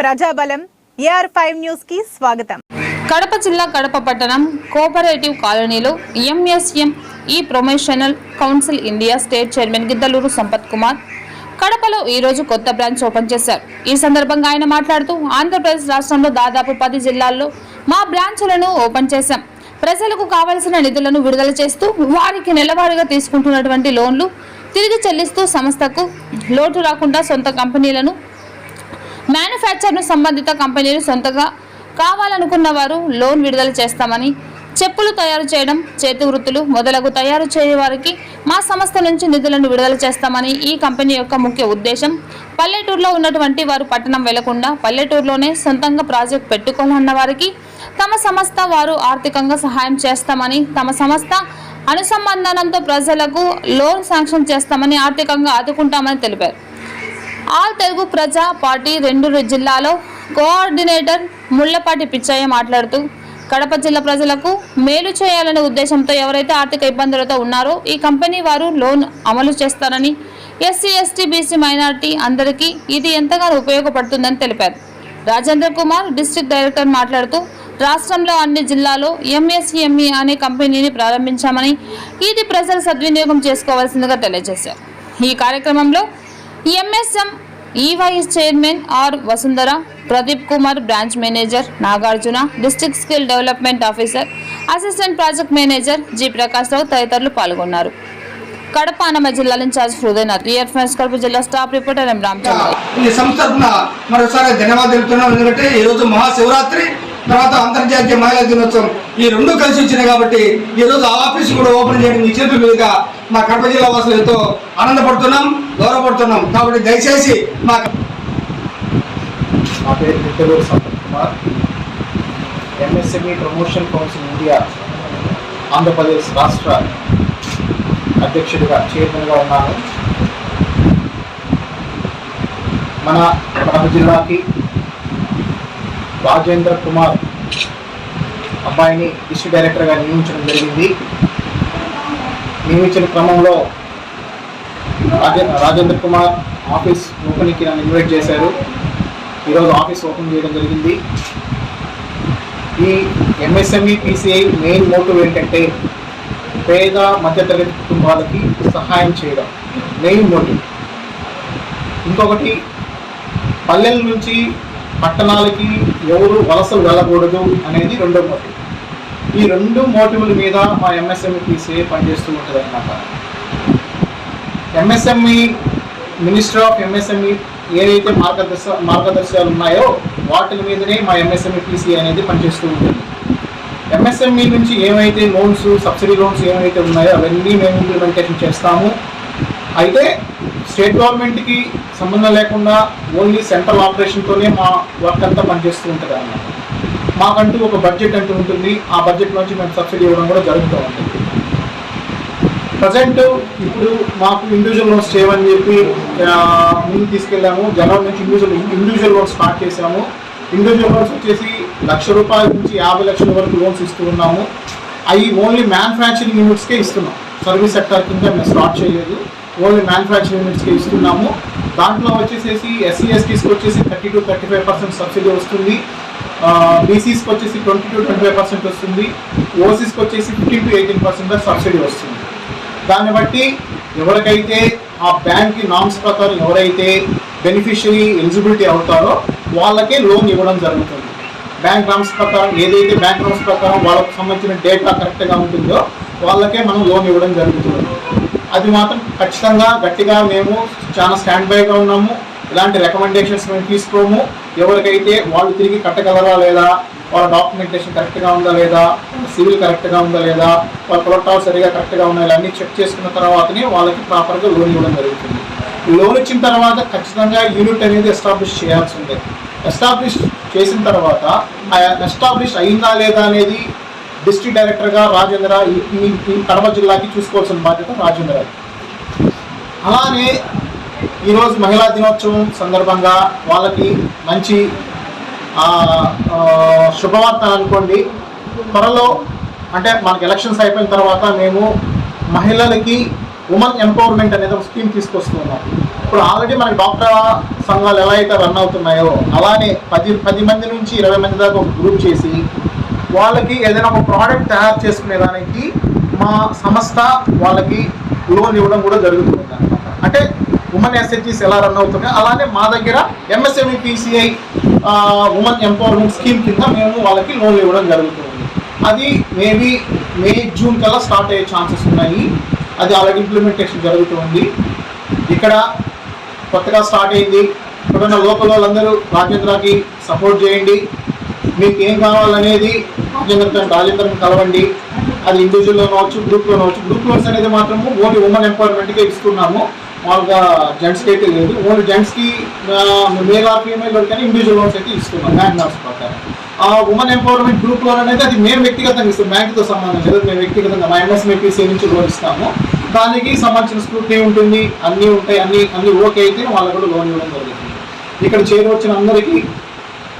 ప్రజాబలం AR five న్యూస్కి స్వాగతం. కడప జిల్లా కడప పట్టణం కోఆపరేటివ్ కాలనీలో MSME promotional council India state chairman Giddaluru Sampath Kumar కడపలో ఈ రోజు కొత్త బ్రాంచ్ ఓపెన్ చేశారు. ఈ సందర్భంగా ఆయన మాట్లాడుతూ ఆంధ్రప్రదేశ్ రాష్ట్రంలో దాదాపు పది జిల్లాల్లో మా బ్రాంచులను ఓపెన్ చేశాం. ప్రజలకు కావలసిన నిధులను విడుదల చేస్తూ వారికి నెలవారీగా తీసుకుంటున్నటువంటి లోన్లు తిరిగి చెల్లిస్తూ సంస్థకు లోటు రాకుండా సొంత కంపెనీలను మ్యానుఫ్యాక్చర్ను సంబంధిత కంపెనీలు సొంతగా కావాలనుకున్న వారు లోన్ విడుదల చేస్తామని చెప్పులు తయారు చేయడం చేతి వృత్తులు మొదలగు తయారు చేయే వారికి మా సంస్థ నుంచి నిధులను విడుదల చేస్తామని ఈ కంపెనీ యొక్క ముఖ్య ఉద్దేశం. పల్లెటూరులో ఉన్నటువంటి వారు పట్టణం వెళ్ళకుండా పల్లెటూరులోనే సొంతంగా ప్రాజెక్ట్ పెట్టుకోవాలన్న వారికి తమ సంస్థ వారు ఆర్థికంగా సహాయం చేస్తామని తమ సంస్థ అనుసంధానంతో ప్రజలకు లోన్ శాంక్షన్ చేస్తామని ఆర్థికంగా ఆదుకుంటామని తెలిపారు. ఆల్ తెలుగు ప్రజా పార్టీ రెండు జిల్లాలో కోఆర్డినేటర్ ముళ్ళపాటి పిచ్చయ్య మాట్లాడుతూ కడప జిల్లా ప్రజలకు మేలు చేయాలనే ఉద్దేశంతో ఎవరైతే ఆర్థిక ఇబ్బందులతో ఉన్నారో ఈ కంపెనీ వారు లోన్ అమలు చేస్తారని ఎస్సీ ఎస్టీ బీసీ మైనార్టీ అందరికీ ఇది ఎంతగానో ఉపయోగపడుతుందని తెలిపారు. రాజేంద్ర కుమార్ డిస్ట్రిక్ట్ డైరెక్టర్ మాట్లాడుతూ రాష్ట్రంలో అన్ని జిల్లాలో ఎంఎస్ఎంఈ అనే కంపెనీని ప్రారంభించామని ఇది ప్రజలు సద్వినియోగం చేసుకోవాల్సిందిగా తెలియజేశారు. ఈ కార్యక్రమంలో MSM E Y S chairman R Vasundhara Pradeep Kumar branch manager Nagarjuna district skill development officer assistant project manager G Prakash Rao తదితరులు పాల్గొన్నారు. కడప అన్నమ జిల్లా in-charge Hrudayanath year friends Kadapa జిల్లా స్టాఫ్ రిపోర్టర్ ఎం రామచంద్ర. ఈ సంస్థ మరోసారి ధన్యవాదాలు తెలుపుతున్నాం. ఎందుకంటే ఈ రోజు మహాశివరాత్రి తర్వాత అంతర్జాతీయ మహిళా దినోత్సవం. ఈ రెండు కలిసి వచ్చినాయి కాబట్టి ఈరోజు ఆ ఆఫీస్ కూడా ఓపెన్ చేయడం మీ చేతుల మీదుగా మా కడప జిల్లా వాసులు ఎంతో ఆనందపడుతున్నాం. దూరపడుతున్నాం కాబట్టి దయచేసి మా నా పేరు Giddaluru Sampath Kumar. MSME promotion council India Andhra Pradesh రాష్ట్ర అధ్యక్షుడిగా చైర్మన్గా ఉన్నాను. మన కడప జిల్లాకి రాజేంద్ర కుమార్ అబ్బాయిని డిస్ట్రిక్ట్ డైరెక్టర్గా నియమించడం జరిగింది. నియమించిన క్రమంలో రాజేంద్ర కుమార్ ఆఫీస్ ఓపెనింగ్కి నన్ను ఇన్వైట్ చేశారు. ఈరోజు ఆఫీస్ ఓపెన్ చేయడం జరిగింది. ఈ ఎంఎస్ఎంఈ పీసీఐ మెయిన్ మోటివ్ ఏంటంటే పేద మధ్యతరగతి కుటుంబాలకి సహాయం చేయడం. Main motive. ఇంకొకటి పల్లెల నుంచి పట్టణాలకి ఎవరు వలసలు వెళ్ళకూడదు అనేది రెండో మోటివ్. ఈ రెండు మోటివ్ల మీద మా ఎంఎస్ఎంఈ పీసీఐ పనిచేస్తూ ఉంటుంది అన్నమాట ఎంఎస్ఎంఈ మినిస్టర్ ఆఫ్ ఎంఎస్ఎంఈ ఏదైతే మార్గదర్శ మార్గదర్శకాలు ఉన్నాయో వాటి మీదనే మా ఎంఎస్ఎంఈ పీసీ అనేది పనిచేస్తూ ఉంటుంది. ఎంఎస్ఎంఈ నుంచి ఏమైతే లోన్స్ సబ్సిడీ లోన్స్ ఏమైతే ఉన్నాయో అవన్నీ మేము ఇంప్లిమెంటేషన్ చేస్తాము. అయితే స్టేట్ గవర్నమెంట్కి సంబంధం లేకుండా ఓన్లీ సెంట్రల్ ఆపరేషన్తోనే మా వర్క్ అంతా పనిచేస్తూ ఉంటుంది అన్నమాట మాకంటూ ఒక బడ్జెట్ అంటూ ఉంటుంది. ఆ బడ్జెట్ నుంచి మేము సబ్సిడీ ఇవ్వడం కూడా జరుగుతూ ఉంటుంది. ప్రజెంట్ ఇప్పుడు మాకు ఇండివిజువల్ లోన్స్ చేయమని చెప్పి ముందు తీసుకెళ్ళాము. జనవరి నుంచి ఇండివిజువల్ ఇండివిజువల్ లోన్స్ స్టార్ట్ చేసాము ఇండివిజువల్ లోన్స్ వచ్చేసి లక్ష రూపాయల నుంచి యాభై లక్షల వరకు లోన్స్ ఇస్తూ ఉన్నాము. అవి ఓన్లీ మ్యానుఫ్యాక్చరింగ్ యూనిట్స్కే ఇస్తున్నాం. సర్వీస్ సెక్టర్ కింద మేము స్టార్ట్ చేయలేదు. ఓన్లీ మ్యానుఫ్యాక్చరింగ్ యూనిట్స్కే ఇస్తున్నాము. దాంట్లో వచ్చేసేసి ఎస్సీ ఎస్టీస్కి వచ్చేసి thirty to thirty five percent subsidy వస్తుంది. బీసీస్కి వచ్చేసి twenty to twenty five percent వస్తుంది ఓసీస్కి వచ్చేసి fifteen to eighteen percent subsidy వస్తుంది. దాన్ని బట్టి ఎవరికైతే ఆ బ్యాంక్ నామ్స్ ప్రకారం ఎవరైతే బెనిఫిషియరీ ఎలిజిబిలిటీ అవుతారో వాళ్ళకే లోన్ ఇవ్వడం జరుగుతుంది. బ్యాంక్ నామ్స్ ప్రకారం ఏదైతే బ్యాంక్ నామ్స్ ప్రకారం వాళ్ళకు సంబంధించిన డేటా కరెక్ట్గా ఉంటుందో వాళ్ళకే మనం లోన్ ఇవ్వడం జరుగుతుంది. అది మాత్రం ఖచ్చితంగా గట్టిగా మేము చాలా స్టాండ్ బైగా ఉన్నాము. ఇలాంటి రికమెండేషన్స్ మేము తీసుకోము. ఎవరికైతే వాళ్ళు తిరిగి కట్టగలరా లేదా వాళ్ళ డాక్యుమెంటేషన్ కరెక్ట్గా ఉందా లేదా సివిల్ కరెక్ట్గా ఉందా లేదా వాళ్ళ కొలటాలు సరిగా కరెక్ట్గా ఉన్నాయా అన్నీ చెక్ చేసుకున్న తర్వాతనే వాళ్ళకి ప్రాపర్గా లోన్ ఇవ్వడం జరుగుతుంది. లోన్ ఇచ్చిన తర్వాత ఖచ్చితంగా యూనిట్ అనేది ఎస్టాబ్లిష్ చేయాల్సి ఉంది. ఎస్టాబ్లిష్ చేసిన తర్వాత ఎస్టాబ్లిష్ అయిందా లేదా అనేది డిస్ట్రిక్ట్ డైరెక్టర్గా రాజేంద్ర ఈ- ఈ కడప జిల్లాకి చూసుకోవాల్సిన బాధ్యత రాజేంద్ర అలానే ఈరోజు మహిళా దినోత్సవం సందర్భంగా వాళ్ళకి మంచి శుభవార్త అనుకోండి. త్వరలో అంటే మనకి ఎలక్షన్స్ అయిపోయిన తర్వాత మేము మహిళలకి ఉమెన్ ఎంపవర్మెంట్ అనేది ఒక స్కీమ్ తీసుకొస్తున్నాం ఇప్పుడు ఆల్రెడీ మనకి డాక్టర్ సంఘాలు ఎలా అయితే రన్ అవుతున్నాయో అలానే పది పది మంది నుంచి ఇరవై మంది దాకా ఒక గ్రూప్ చేసి వాళ్ళకి ఏదైనా ఒక ప్రోడక్ట్ తయారు చేసుకునే దానికి మా సంస్థ వాళ్ళకి లోన్ ఇవ్వడం కూడా జరుగుతుంది. అంటే ఉమెన్ ఎస్హెచ్ఈస్ ఎలా రన్ అవుతున్నాయి అలానే మా దగ్గర MSME PCI women empowerment scheme కింద మేము వాళ్ళకి లోన్లు ఇవ్వడం జరుగుతుంది. అది మేబీ మే జూన్ కల్లా స్టార్ట్ అయ్యే ఛాన్సెస్ ఉన్నాయి. అది ఆల్రెడీ ఇంప్లిమెంటేషన్ జరుగుతుంది. ఇక్కడ కొత్తగా స్టార్ట్ అయింది. ఇప్పుడున్న లోకల్ వాళ్ళందరూ రాజేంద్రకి సపోర్ట్ చేయండి. మీకు ఏం కావాలనేది రాజేంద్రతో రాజేంద్రని కలవండి. అది ఇండివిజువల్లో కావచ్చు గ్రూప్లో కావచ్చు. గ్రూప్ లోన్స్ అనేది మాత్రము ఓన్లీ ఉమెన్ ఎంపవర్మెంట్కే ఇస్తున్నాము. మామూలుగా జెంట్స్కి అయితే లేదు. ఓన్లీ జెంట్స్కి మేల్ ఆర్ ఫీమేల్ కానీ ఇండివిజువల్ లోన్స్ అయితే ఇస్తున్నాం బ్యాంక్ నామ్స్ ప్రకారం. ఆ ఉమెన్ ఎంపవర్మెంట్ గ్రూప్ లోన్ అనేది అది మేము వ్యక్తిగతంగా ఇస్తాం బ్యాంకుతో సంబంధం లేదు మేము వ్యక్తిగతంగా మా ఎంఎస్ఎంపీసీ నుంచి లోన్ ఇస్తాము దానికి సంబంధించిన స్క్రూటీ ఉంటుంది అన్నీ ఉంటాయి అన్ని అన్ని ఓకే అయితే వాళ్ళకు కూడా లోన్ ఇవ్వడం జరుగుతుంది. ఇక్కడ చేరవచ్చిన అందరికీ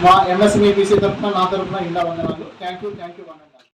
మా ఎంఎస్ఎంఈపీసీ తరఫున నా తరఫున ఇండా వందనాలు. Thank you thank you